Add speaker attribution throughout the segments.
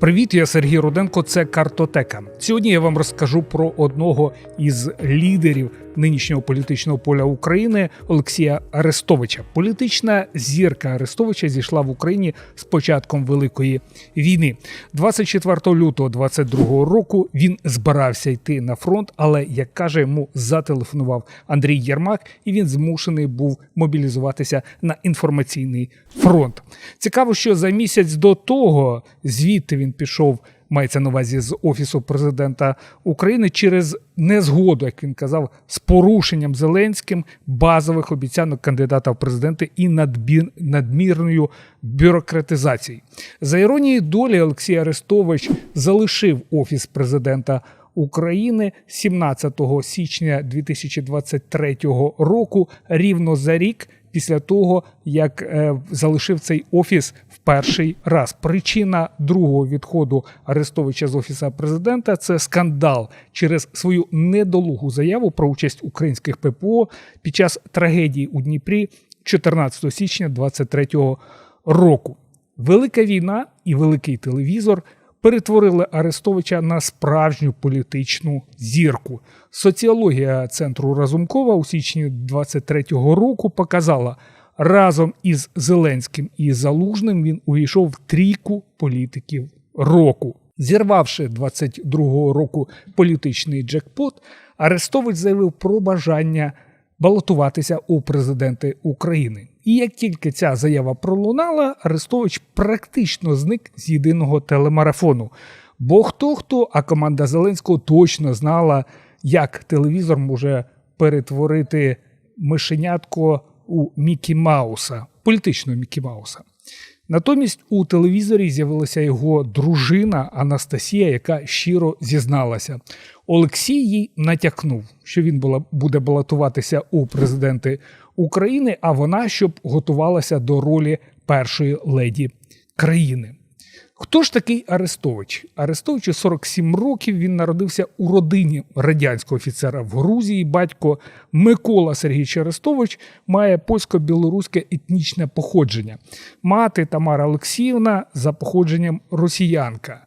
Speaker 1: Привіт, я Сергій Руденко. Це картотека. Сьогодні я вам розкажу про одного із лідерів нинішнього політичного поля України Олексія Арестовича. Політична зірка Арестовича зійшла в Україні з початком великої війни. 24 лютого 22 року він збирався йти на фронт, але як каже йому, зателефонував Андрій Єрмак, і він змушений був мобілізуватися на інформаційний фронт. Цікаво, що за місяць до того звідти він пішов. Мається на увазі з офісу президента України через незгоду, як він казав, з порушенням Зеленським базових обіцянок кандидата в президенти і надмірною бюрократизацією. За іронією долі Олексій Арестович залишив офіс президента України 17 січня 2023 року, рівно за рік після того, як е, залишив цей офіс перший раз. Причина другого відходу Арестовича з офіса президента це скандал через свою недолугу заяву про участь українських ППО під час трагедії у Дніпрі 14 січня 2023 року. Велика війна і великий телевізор перетворили Арестовича на справжню політичну зірку. Соціологія центру Разумкова у січні 23-го року показала, разом із Зеленським і Залужним він увійшов в трійку політиків року. Зірвавши 22-го року політичний джекпот, Арестович заявив про бажання балотуватися у президенти України. І як тільки ця заява пролунала, Арестович практично зник з єдиного телемарафону. Бо хто хто, а команда Зеленського точно знала, як телевізор може перетворити мишенятко у Мікі Мауса, політичного Мікі Мауса. Натомість у телевізорі з'явилася його дружина Анастасія, яка щиро зізналася. Олексій їй натякнув, що він буде балотуватися у президенти України, а вона щоб готувалася до ролі першої леді країни. Хто ж такий Арестович? Арестовичу 47 років він народився у родині радянського офіцера в Грузії. Батько Микола Сергійович Арестович має польсько-білоруське етнічне походження. Мати Тамара Олексіївна за походженням росіянка.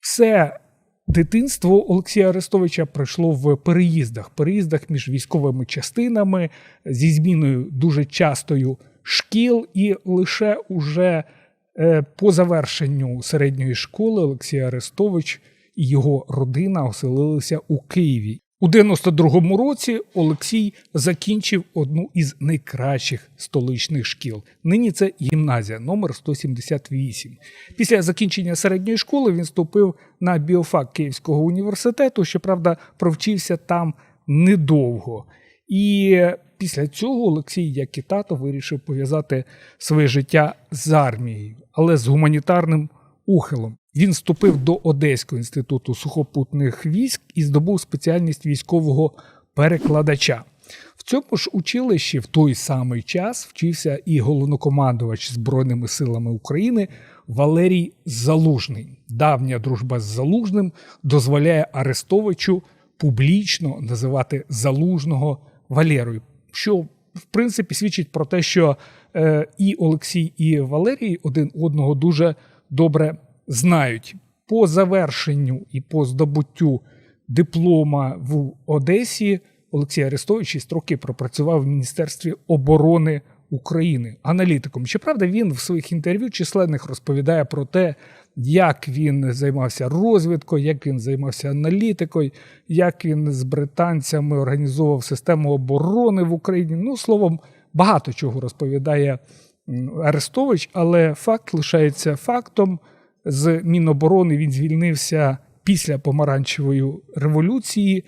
Speaker 1: Все дитинство Олексія Арестовича пройшло в переїздах, переїздах між військовими частинами зі зміною дуже частою шкіл, і лише уже по завершенню середньої школи Олексій Арестович і його родина оселилися у Києві. У 92-му році Олексій закінчив одну із найкращих столичних шкіл. Нині це гімназія номер 178. Після закінчення середньої школи він вступив на біофак Київського університету. Щоправда, провчився там недовго. І після цього Олексій, як і тато, вирішив пов'язати своє життя з армією, але з гуманітарним ухилом. Він вступив до Одеського інституту сухопутних військ і здобув спеціальність військового перекладача. В цьому ж училищі в той самий час вчився і головнокомандувач Збройними силами України Валерій Залужний. Давня дружба з Залужним дозволяє Арестовичу публічно називати Залужного Валерою що в принципі свідчить про те, що е, і Олексій, і Валерій один одного дуже добре знають. По завершенню і по здобуттю диплома в Одесі Олексій Арестович 6 років пропрацював в Міністерстві оборони України аналітиком. Щоправда, він в своїх інтерв'ю численних розповідає про те, як він займався розвідкою, як він займався аналітикою, як він з британцями організовував систему оборони в Україні. Ну, словом, багато чого розповідає Арестович, але факт лишається фактом. З Міноборони він звільнився після помаранчевої революції,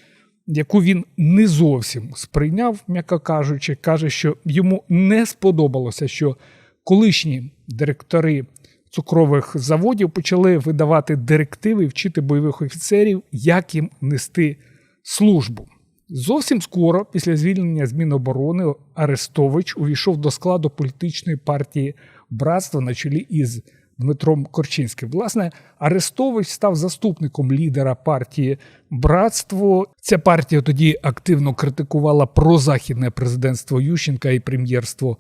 Speaker 1: яку він не зовсім сприйняв, м'яко кажучи, каже, що йому не сподобалося, що колишні директори цукрових заводів почали видавати директиви, вчити бойових офіцерів, як їм нести службу. Зовсім скоро, після звільнення з Міноборони, Арестович увійшов до складу політичної партії братства на чолі із Дмитром Корчинським. Власне, Арестович став заступником лідера партії Братство. Ця партія тоді активно критикувала прозахідне президентство Ющенка і прем'єрство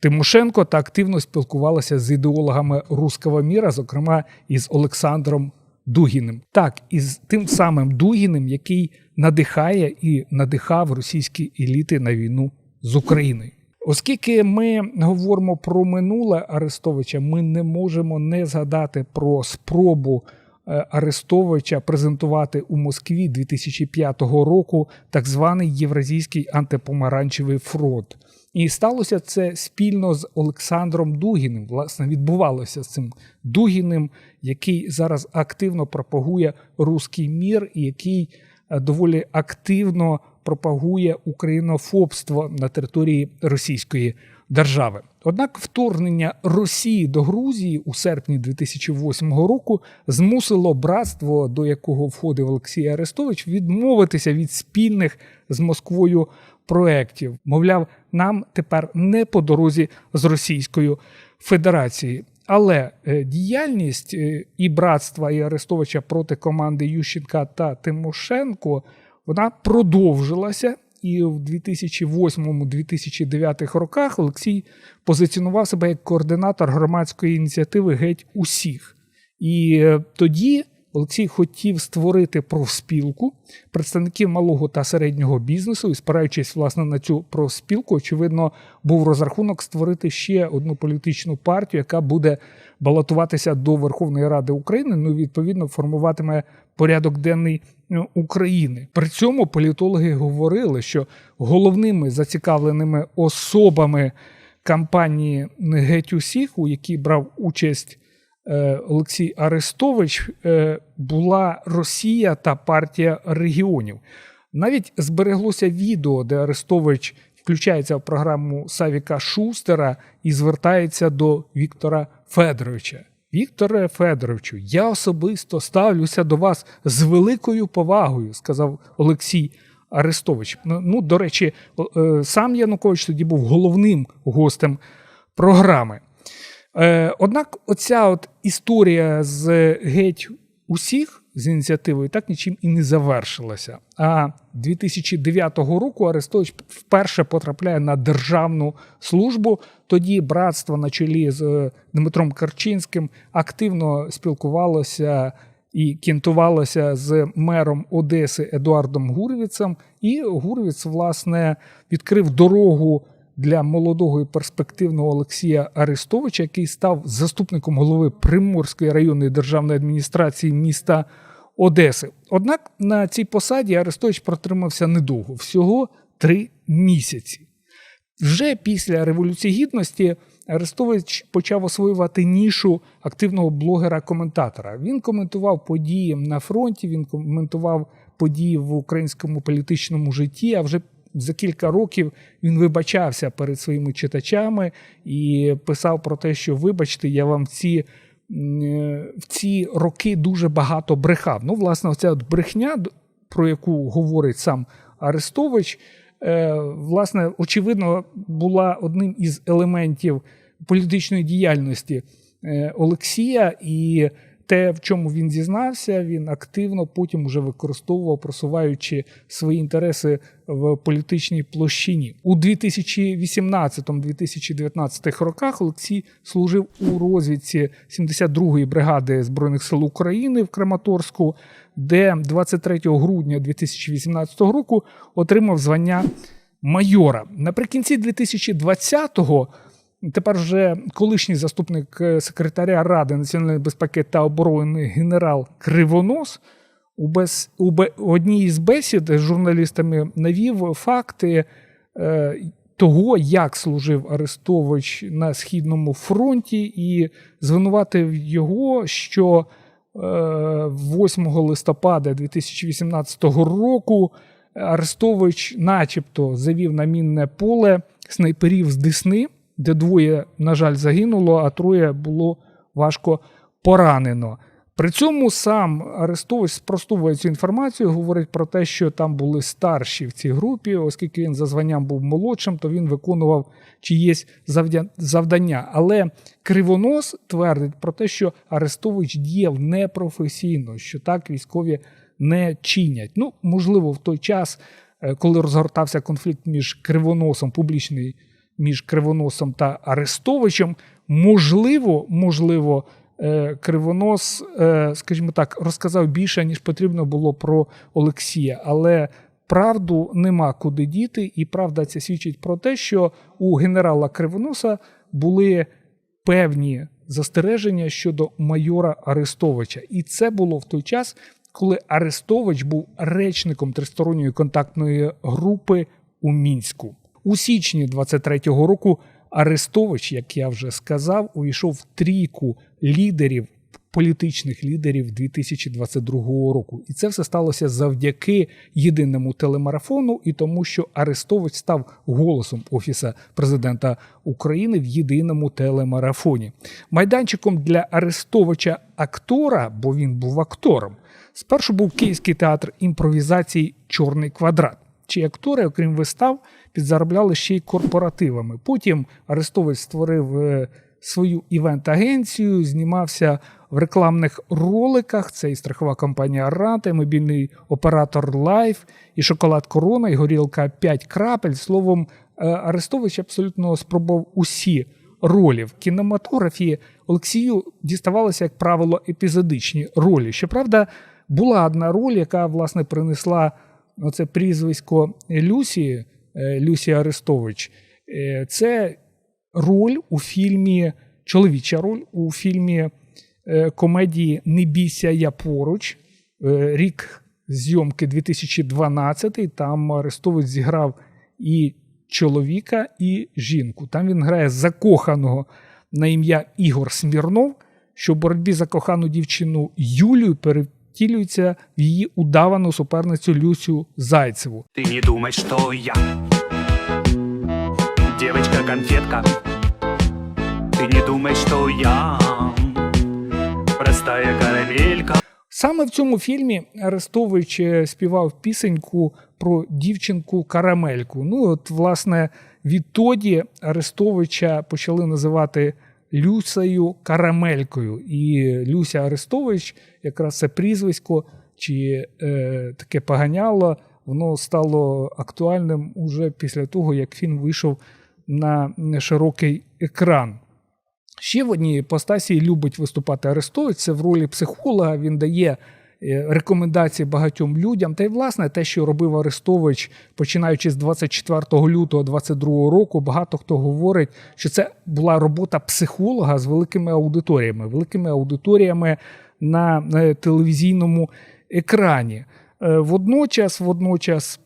Speaker 1: Тимошенко та активно спілкувалася з ідеологами руського міра, зокрема із Олександром Дугіним. Так, із тим самим Дугіним, який надихає і надихав російські еліти на війну з Україною. Оскільки ми говоримо про минуле Арестовича, ми не можемо не згадати про спробу е, Арестовича презентувати у Москві 2005 року так званий Євразійський антипомаранчевий фронт. І сталося це спільно з Олександром Дугіним. Власне, відбувалося з цим Дугіним, який зараз активно пропагує руський мір, і який е, доволі активно пропагує українофобство на території Російської держави. Однак вторгнення Росії до Грузії у серпні 2008 року змусило братство, до якого входив Олексій Арестович, відмовитися від спільних з Москвою проєктів. Мовляв, нам тепер не по дорозі з Російською Федерацією. Але е, діяльність е, і братства і Арестовича проти команди Ющенка та Тимошенко вона продовжилася. І в 2008-2009 роках Олексій позиціонував себе як координатор громадської ініціативи геть усіх. І е, тоді Олексій хотів створити профспілку представників малого та середнього бізнесу, і спираючись власне на цю профспілку, очевидно, був розрахунок створити ще одну політичну партію, яка буде балотуватися до Верховної Ради України. Ну, відповідно, формуватиме порядок денний е, України. При цьому політологи говорили, що головними зацікавленими особами кампанії геть усіх, у якій брав участь. Е, Олексій Арестович е, була Росія та партія регіонів. Навіть збереглося відео, де Арестович включається в програму Савіка Шустера і звертається до Віктора Федоровича. Вікторе Федоровичу, я особисто ставлюся до вас з великою повагою, сказав Олексій Арестович. Ну, до речі, е, сам Янукович тоді був головним гостем програми. Е, Однак, оця от історія з геть усіх з ініціативою так нічим і не завершилася. А 2009 року Арестович вперше потрапляє на державну службу. Тоді братство на чолі з Дмитром Карчинським активно спілкувалося і кінтувалося з мером Одеси Едуардом Гурвіцем. І Гурвіц, власне, відкрив дорогу для молодого і перспективного Олексія Арестовича, який став заступником голови Приморської районної державної адміністрації міста Одеси. Однак на цій посаді Арестович протримався недовго, всього три місяці. Вже після Революції Гідності Арестович почав освоювати нішу активного блогера-коментатора. Він коментував події на фронті, він коментував події в українському політичному житті. А вже за кілька років він вибачався перед своїми читачами і писав про те, що вибачте, я вам ці. В ці роки дуже багато брехав. Ну, власне, от брехня, про яку говорить сам Арестович, е, власне, очевидно, була одним із елементів політичної діяльності е, Олексія. І те, в чому він зізнався, він активно потім уже використовував, просуваючи свої інтереси в політичній площині. У 2018-2019 роках Олексій служив у розвідці 72-ї бригади збройних сил України в Краматорську, де 23 грудня 2018 року отримав звання майора. Наприкінці 2020-го Тепер вже колишній заступник е, секретаря Ради національної безпеки та оборони генерал Кривонос у без у бе, одній із бесід з журналістами навів факти е, того, як служив Арестович на східному фронті, і звинуватив його, що е, 8 листопада 2018 року Арестович, начебто, завів на мінне поле снайперів з Десни де двоє, на жаль, загинуло, а троє було важко поранено. При цьому сам Арестович спростовує цю інформацію, говорить про те, що там були старші в цій групі, оскільки він за званням був молодшим, то він виконував чиєсь завдання. Але Кривонос твердить про те, що Арестович діяв непрофесійно, що так військові не чинять. Ну, можливо, в той час, е, коли розгортався конфлікт між Кривоносом, публічний між Кривоносом та Арестовичем. Можливо, можливо, е, Кривонос, е, скажімо так, розказав більше, ніж потрібно було про Олексія, але правду нема куди діти, і правда це свідчить про те, що у генерала Кривоноса були певні застереження щодо майора Арестовича. І це було в той час, коли Арестович був речником тристоронньої контактної групи у Мінську. У січні 23-го року Арестович, як я вже сказав, увійшов в трійку лідерів. Політичних лідерів 2022 року, і це все сталося завдяки єдиному телемарафону і тому, що Арестович став голосом офіса президента України в єдиному телемарафоні. Майданчиком для Арестовича актора, бо він був актором. Спершу був Київський театр імпровізації Чорний квадрат. Чи актори, окрім вистав, підзаробляли ще й корпоративами. Потім Арестович створив е, свою івент-агенцію, знімався в рекламних роликах. Це і страхова компанія Рата, мобільний оператор Лайф, і шоколад Корона, і горілка 5 крапель. Словом, е, Арестович абсолютно спробував усі ролі в кінематографії. Олексію діставалося, як правило, епізодичні ролі. Щоправда, була одна роль, яка власне принесла оце прізвисько Люсі, е, Люсі Арестович. Е, Це роль у фільмі, чоловіча роль у фільмі е, комедії Не бійся я поруч. Рік зйомки 2012. Там Арестович зіграв і чоловіка, і жінку. Там він грає закоханого на ім'я Ігор Смірнов, що в боротьбі за кохану дівчину Юлію перевтілюється в її удавану суперницю Люсю Зайцеву.
Speaker 2: Ты не думай, что я Девочка-конфетка Ты не думай, что я Простая карамелька
Speaker 1: Саме в цьому фільмі Арестович е, співав пісеньку про дівчинку Карамельку. Ну, от, власне, відтоді Арестовича почали називати Люсею Карамелькою. І Люся Арестович, якраз це прізвисько чи е, таке поганяло, воно стало актуальним уже після того, як фільм вийшов на широкий екран. Ще в одній постасі любить виступати Арестович. Це в ролі психолога. Він дає рекомендації багатьом людям. Та й власне те, що робив Арестович, починаючи з 24 лютого 22 року, багато хто говорить, що це була робота психолога з великими аудиторіями, великими аудиторіями на е, телевізійному екрані. Е, Водночас, водночас.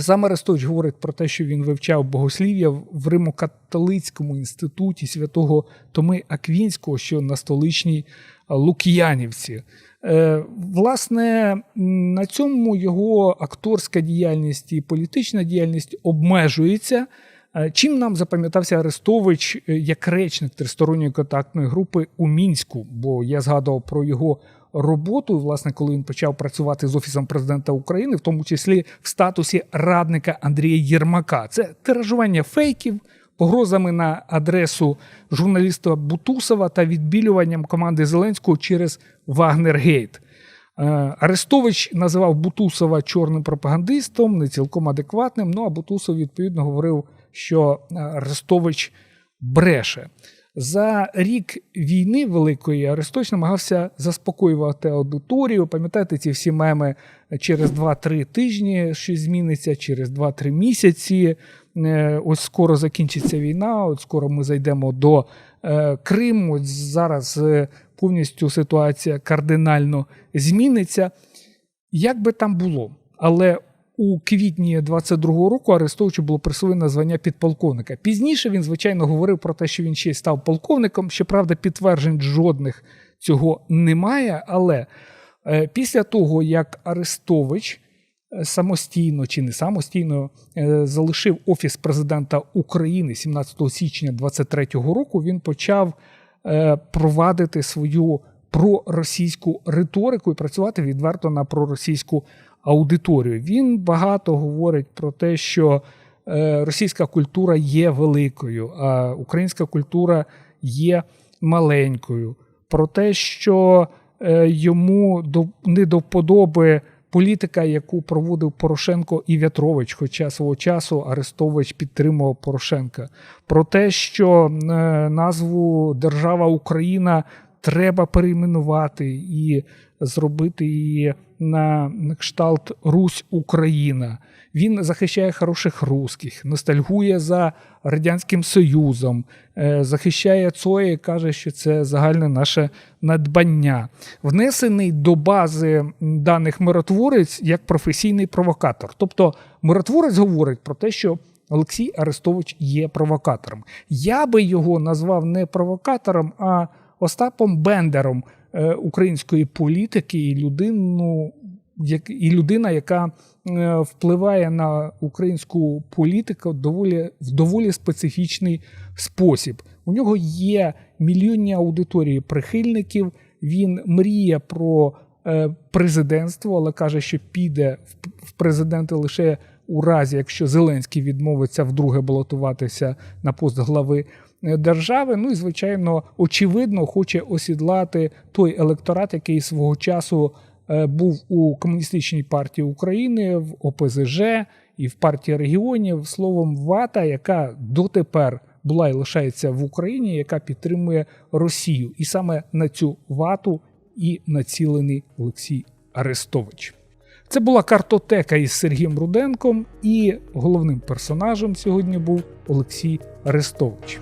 Speaker 1: Сам Арестович говорить про те, що він вивчав богослів'я в Римо-католицькому інституті святого Томи Аквінського, що на столичній Лук'янівці. Е, Власне, на цьому його акторська діяльність і політична діяльність обмежується. Е, Чим нам запам'ятався Арестович е, як речник тристоронньої контактної групи у Мінську? Бо я згадував про його роботу, власне, коли він почав працювати з офісом президента України, в тому числі в статусі радника Андрія Єрмака. Це тиражування фейків, погрозами на адресу журналіста Бутусова та відбілюванням команди Зеленського через Вагнергейт. Е, Арестович називав Бутусова чорним пропагандистом, не цілком адекватним. Ну а Бутусов відповідно говорив, що е, Арестович бреше. За рік війни великої Арестович намагався заспокоювати аудиторію. Пам'ятаєте ці всі меми через 2-3 тижні, щось зміниться, через 2-3 місяці. Е, Ось скоро закінчиться війна, от скоро ми зайдемо до е, Криму. Зараз е, повністю ситуація кардинально зміниться. Як би там було, але у квітні 22-го року Арестовичу було присвоєно звання підполковника. Пізніше він, звичайно, говорив про те, що він ще й став полковником. Щоправда, підтверджень жодних цього немає. Але е, після того, як Арестович е, самостійно чи не самостійно е, залишив офіс президента України 17 січня 23-го року, він почав провадити свою проросійську риторику і працювати відверто на проросійську аудиторію. Він багато говорить про те, що е, російська культура є великою, а українська культура є маленькою. Про те, що е, йому не до вподоби політика, яку проводив Порошенко і В'ятрович, хоча свого часу Арестович підтримував Порошенка, про те, що е, назву Держава Україна треба перейменувати і зробити її на кшталт Русь Україна. Він захищає хороших русських, ностальгує за Радянським Союзом, е, захищає Цоє і каже, що це загальне наше надбання. Внесений до бази даних миротворець як професійний провокатор. Тобто миротворець говорить про те, що Олексій Арестович є провокатором. Я би його назвав не провокатором, а Остапом Бендером е, української політики і людину, і людина, яка е, впливає на українську політику доволі в доволі специфічний спосіб. У нього є мільйонні аудиторії прихильників. Він мріє про е, президентство, але каже, що піде в- президенти лише у разі, якщо Зеленський відмовиться вдруге балотуватися на пост глави держави. Ну і звичайно, очевидно, хоче осідлати той електорат, який свого часу е, був у комуністичній партії України, в ОПЗЖ і в партії регіонів. Словом, вата, яка дотепер була і лишається в Україні, яка підтримує Росію, і саме на цю вату і націлений Олексій Арестович. Це була картотека із Сергієм Руденком, і головним персонажем сьогодні був Олексій Арестович.